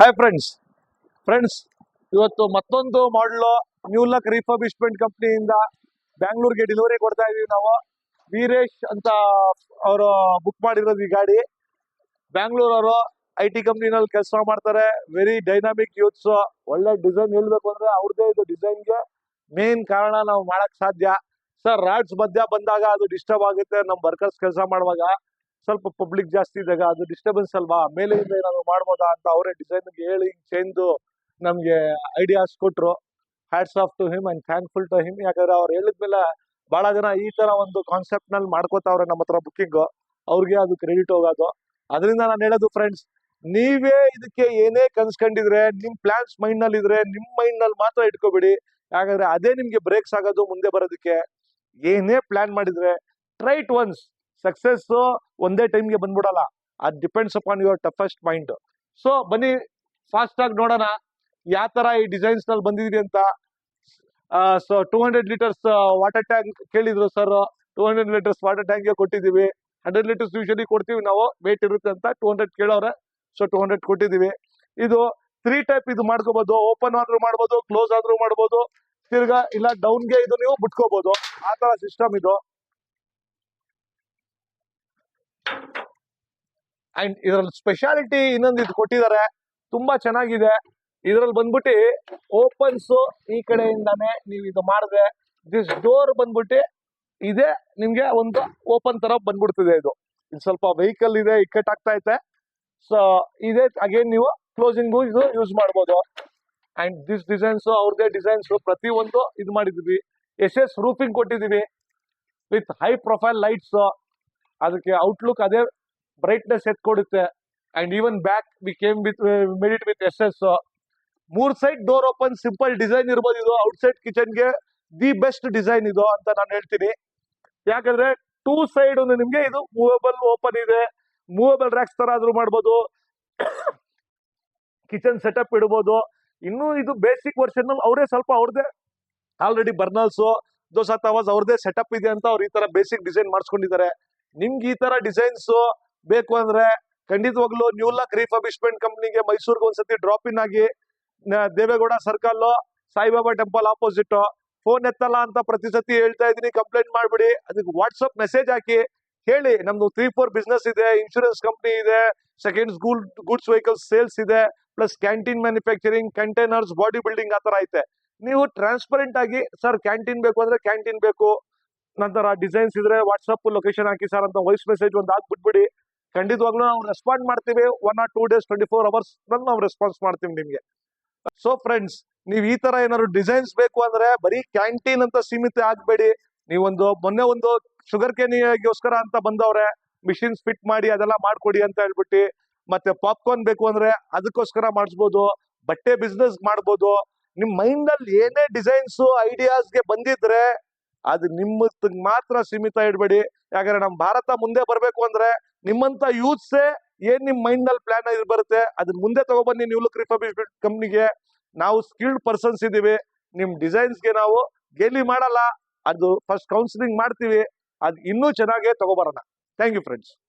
Hi friends friends ಇವತ್ತು ಮತ್ತೊಂದು ಮಾಡಲು ನ್ಯೂ ಲಕ್ ರಿಫರ್ಬಿಶ್ಮೆಂಟ್ ಕಂಪ್ನಿಯಿಂದ ಬ್ಯಾಂಗ್ಳೂರ್ಗೆ ಡೆಲಿವರಿ ಕೊಡ್ತಾ ಇದೀವಿ ನಾವು. ವೀರೇಶ್ ಅಂತ ಅವರು ಬುಕ್ ಮಾಡಿರೋದು ಈ ಗಾಡಿ. ಬ್ಯಾಂಗ್ಳೂರವರು ಐ ಟಿ ಕಂಪ್ನಿನಲ್ಲಿ ಕೆಲಸ ಮಾಡ್ತಾರೆ. ವೆರಿ ಡೈನಾಮಿಕ್ ಯೂತ್ಸ್ ಒಳ್ಳೆ ಡಿಸೈನ್ ಹೇಳ್ಬೇಕು ಅಂದ್ರೆ ಅವ್ರದೇ ಇದು ಡಿಸೈನ್ಗೆ ಮೇನ್ ಕಾರಣ ನಾವು ಮಾಡಕ್ ಸಾಧ್ಯ. ಸರ್ ರಾಡ್ಸ್ ಮಧ್ಯ ಬಂದಾಗ ಅದು ಡಿಸ್ಟರ್ಬ್ ಆಗುತ್ತೆ. ನಮ್ಮ ವರ್ಕರ್ಸ್ ಕೆಲಸ ಮಾಡುವಾಗ. ಸ್ವಲ್ಪ ಪಬ್ಲಿಕ್ ಜಾಸ್ತಿ ಇದ್ದಾಗ ಅದು ಡಿಸ್ಟರ್ಬೆನ್ಸ್ ಅಲ್ವಾ? ಮೇಲೆಯಿಂದ ಏನಾದ್ರು ಮಾಡ್ಬೋದಾ ಅಂತ ಅವರೇ ಡಿಸೈನ್ ಹೇಳಿ ಚೇಂಜ್ ನಮ್ಗೆ ಐಡಿಯಾಸ್ ಕೊಟ್ರು. Hats off to him and thankful to him ಯಾಕಂದ್ರೆ ಅವ್ರು ಹೇಳಿದ್ಮೇಲೆ ಬಹಳ ಜನ ಈ ತರ ಒಂದು ಕಾನ್ಸೆಪ್ಟ್ನಲ್ಲಿ ಮಾಡ್ಕೋತಾವ್ರೆ ನಮ್ಮ ಹತ್ರ ಬುಕ್ಕಿಂಗ್ ಅವ್ರಿಗೆ ಅದು ಕ್ರೆಡಿಟ್ ಹೋಗೋದು. ಅದರಿಂದ ನಾನು ಹೇಳೋದು ಫ್ರೆಂಡ್ಸ್ ನೀವೇ ಇದಕ್ಕೆ ಏನೇ ಕನ್ಸ್ಕೊಂಡಿದ್ರೆ, ನಿಮ್ ಪ್ಲಾನ್ಸ್ ಮೈಂಡ್ನಲ್ಲಿ ಇದ್ರೆ ನಿಮ್ ಮೈಂಡ್ನಲ್ಲಿ ಮಾತ್ರ ಇಟ್ಕೋಬೇಡಿ. ಯಾಕಂದ್ರೆ ಅದೇ ನಿಮ್ಗೆ ಬ್ರೇಕ್ಸ್ ಆಗೋದು ಮುಂದೆ ಬರೋದಕ್ಕೆ. ಏನೇ ಪ್ಲಾನ್ ಮಾಡಿದ್ರೆ ಟ್ರೈಟ್ ಒನ್ಸ್ ಸಕ್ಸಸ್ ಒಂದೇ ಟೈಮ್ಗೆ ಬಂದ್ಬಿಡಲ್ಲ. ಅದ್ depends upon your toughest mind so ಬನ್ನಿ ಫಾಸ್ಟ್ ಆಗಿ ನೋಡೋಣ. ಯಾವ ತರ ಈ ಡಿಸೈನ್ಸ್ನಲ್ಲಿ ಬಂದಿದ್ರಿ ಅಂತ. So two hundred litres water tank ಕೇಳಿದ್ರು sir two hundred litres water tank ಕೊಟ್ಟಿದ್ದೀವಿ. ಹಂಡ್ರೆಡ್ ಲೀಟರ್ಸ್ ಯೂಶಲಿ ಕೊಡ್ತೀವಿ ನಾವು. ವೇಟ್ ಇರುತ್ತೆ ಅಂತ ಟೂ ಹಂಡ್ರೆಡ್ ಕೇಳೋರೆ ಸೊ ಟೂ ಹಂಡ್ರೆಡ್ ಕೊಟ್ಟಿದ್ದೀವಿ. ಇದು ತ್ರೀ ಟೈಪ್ ಇದು ಮಾಡ್ಕೋಬಹುದು ಓಪನ್ ಆದ್ರೂ ಮಾಡ್ಬೋದು ಕ್ಲೋಸ್ ಆದ್ರೂ ಮಾಡ್ಬೋದು. ತಿರ್ಗಾ, ಇಲ್ಲ ಡೌನ್ಗೆ ಇದು ನೀವು ಬಿಟ್ಕೋಬಹುದು ಆ ತರ ಸಿಸ್ಟಮ್ ಇದು. ಅಂಡ್ ಇದ್ರಲ್ಲಿ ಸ್ಪೆಷಾಲಿಟಿ ಇನ್ನೊಂದು ಇದು ಕೊಟ್ಟಿದ್ದಾರೆ. ತುಂಬಾ ಚೆನ್ನಾಗಿದೆ. ಇದ್ರಲ್ಲಿ ಬಂದ್ಬಿಟ್ಟು ಓಪನ್ಸ್ ಈ ಕಡೆಯಿಂದಾನೆ ನೀವು ಇದು ಮಾಡಿದ್ರೆ ದಿಸ್ ಡೋರ್ ಬಂದ್ಬಿಟ್ಟು ಇದೆ ನಿಮ್ಗೆ ಒಂದು ಓಪನ್ ತರ ಬಂದ್ಬಿಡ್ತಿದೆ ಇದು. ಇದು ಸ್ವಲ್ಪ ವೆಹಿಕಲ್ ಇದೆ ಇಕ್ಕಟ್ಟಾಗ್ತಾ ಐತೆ ಸೊ ಇದೇ ಅಗೇನ್ ನೀವು ಕ್ಲೋಸಿಂಗು ಇದು ಯೂಸ್ ಮಾಡ್ಬೋದು. ಅಂಡ್ ದಿಸ್ ಡಿಸೈನ್ಸ್ ಅವ್ರದೇ ಡಿಸೈನ್ಸ್ ಪ್ರತಿ ಒಂದು ಇದು ಮಾಡಿದೀವಿ ಎಸ್ ಎಸ್ ರೂಫಿಂಗ್ ಕೊಟ್ಟಿದೀವಿ ವಿತ್ ಹೈ ಪ್ರೊಫೈಲ್ ಲೈಟ್ಸ್ ಅದಕ್ಕೆ ಔಟ್ಲುಕ್ ಅದೇ brightness ಎತ್ಕೊಡುತ್ತೆ. And even back we came with made it with S S ಮೂರ್ side door open simple design ಇರ್ಬೋದು ಇದು. ಔಟ್ಸೈಡ್ ಕಿಚನ್ಗೆ ದಿ ಬೆಸ್ಟ್ ಡಿಸೈನ್ ಇದು ಅಂತ ನಾನು ಹೇಳ್ತೀನಿ. ಯಾಕಂದ್ರೆ ಟೂ ಸೈಡ್ ಒಂದು ನಿಮ್ಗೆ ಇದು ಮೂವೇಬಲ್ ಓಪನ್ ಇದೆ. ಮೂವಬಲ್ ರ್ಯಾಕ್ಸ್ ತರ ಆದ್ರೂ ಮಾಡ್ಬೋದು. ಕಿಚನ್ ಸೆಟಪ್ ಇಡ್ಬೋದು. ಇನ್ನೂ ಇದು ಬೇಸಿಕ್ ವರ್ಷನ್ ಅವರೇ ಸ್ವಲ್ಪ ಅವ್ರದೇ ಆಲ್ರೆಡಿ ಬರ್ನಲ್ಸ್ ದೋಸಾ ತವಾಸ್ ಅವ್ರದೇ ಸೆಟಪ್ ಇದೆ ಅಂತ ಅವ್ರು ಈ ತರ ಬೇಸಿಕ್ ಡಿಸೈನ್ ಮಾಡಿಸ್ಕೊಂಡಿದ್ದಾರೆ. ನಿಮ್ಗೆ ಈ ತರ ಡಿಸೈನ್ಸ್ ಬೇಕು ಅಂದ್ರೆ ಖಂಡಿತವಾಗ್ಲೂ ನ್ಯೂ ಲಕ್ ರಿಫರ್ಬಿಶ್ಮೆಂಟ್ ಕಂಪ್ನಿಗೆ ಮೈಸೂರ್ಗೆ ಒಂದ್ಸತಿ ಡ್ರಾಪ್ ಇನ್ ಆಗಿ Devegowda circle, Saibaba temple opposite phone ಎತ್ತಲ್ಲ ಅಂತ ಪ್ರತಿ ಸತಿ ಹೇಳ್ತಾ ಇದೀನಿ ಕಂಪ್ಲೇಂಟ್ ಮಾಡ್ಬಿಡಿ. ಅದಕ್ಕೆ ವಾಟ್ಸಪ್ ಮೆಸೇಜ್ ಹಾಕಿ, ಹೇಳಿ, ನಮ್ದು ತ್ರೀ ಫೋರ್ ಬಿಸ್ನೆಸ್ ಇದೆ ಇನ್ಶೂರೆನ್ಸ್ ಕಂಪ್ನಿ ಇದೆ seconds good goods vehicles sales ಇದೆ plus canteen manufacturing containers body building ಆ ತರ ಐತೆ. ನೀವು ಟ್ರಾನ್ಸ್ಪರೆಂಟ್ ಆಗಿ, ಸರ್ ಕ್ಯಾಂಟೀನ್ ಬೇಕು ಅಂದ್ರೆ ಕ್ಯಾಂಟೀನ್ ಬೇಕು ನಂತರ ಡಿಸೈನ್ಸ್ ಇದ್ರೆ ವಾಟ್ಸಪ್ ಲೊಕೇಶನ್ ಹಾಕಿ ಸರ್ ಅಂತ ವಾಯ್ಸ್ ಮೆಸೇಜ್ ಒಂದು ಹಾಕ್ಬಿಟ್ಬಿಡಿ. ಖಂಡಿತವಾಗ್ಲೂ ನಾವು ರೆಸ್ಪಾಂಡ್ ಮಾಡ್ತೀವಿ. One or two days twenty four hours ನಾವು ರೆಸ್ಪಾನ್ಸ್ ಮಾಡ್ತೀವಿ ನಿಮ್ಗೆ. ಸೊ ಫ್ರೆಂಡ್ಸ್ ನೀವು ಈ ತರ ಏನಾದ್ರು ಡಿಸೈನ್ಸ್ ಬೇಕು ಅಂದ್ರೆ ಬರೀ ಕ್ಯಾಂಟೀನ್ ಅಂತ ಸೀಮಿತ ಆಗ್ಬೇಡಿ. ನೀವೊಂದು, ಮೊನ್ನೆ ಒಂದು ಶುಗರ್ ಕೇನಿಗೋಸ್ಕರ ಅಂತ ಬಂದವ್ರೆ ಮಿಷಿನ್ಸ್ ಫಿಟ್ ಮಾಡಿ ಅದೆಲ್ಲ ಮಾಡ್ಕೊಡಿ ಅಂತ ಹೇಳ್ಬಿಟ್ಟು, ಮತ್ತೆ ಪಾಪ್ಕಾರ್ನ್ ಬೇಕು ಅಂದ್ರೆ ಅದಕ್ಕೋಸ್ಕರ ಮಾಡಿಸ್ಬೋದು, ಬಟ್ಟೆ ಬಿಸ್ನೆಸ್ ಮಾಡ್ಬೋದು. ನಿಮ್ ಮೈಂಡ್ ಅಲ್ಲಿ ಏನೇ ಡಿಸೈನ್ಸ್ ಐಡಿಯಾಸ್ಗೆ ಬಂದಿದ್ರೆ ಅದು ನಿಮ್ಮ ಮಾತ್ರ ಸೀಮಿತ ಇಡಬೇಡಿ. ಯಾಕಂದ್ರೆ ನಮ್ಮ ಭಾರತ ಮುಂದೆ ಬರಬೇಕು ಅಂದ್ರೆ ನಿಮ್ಮಂತ ಯೂತ್ಸೇ ಏನ್ ನಿಮ್ ಮೈಂಡ್ನಲ್ಲಿ ಪ್ಲಾನ್ ಬರುತ್ತೆ ಅದನ್ನ ಮುಂದೆ ತಗೊಬನ್ನಿ ನೀವು ಲುಕ್ ರಿಫರ್ಬಿಶ್ಮೆಂಟ್ ಕಂಪ್ನಿಗೆ. ನಾವು ಸ್ಕಿಲ್ಡ್ ಪರ್ಸನ್ಸ್ ಇದೀವಿ. ನಿಮ್ ಡಿಸೈನ್ಸ್ಗೆ ನಾವು ಗೇಲಿ ಮಾಡಲ್ಲ. ಅದು ಫಸ್ಟ್ ಕೌನ್ಸಿಲಿಂಗ್ ಮಾಡ್ತೀವಿ. ಅದು ಇನ್ನೂ ಚೆನ್ನಾಗೇ ತಗೋಬರೋಣ. Thank you friends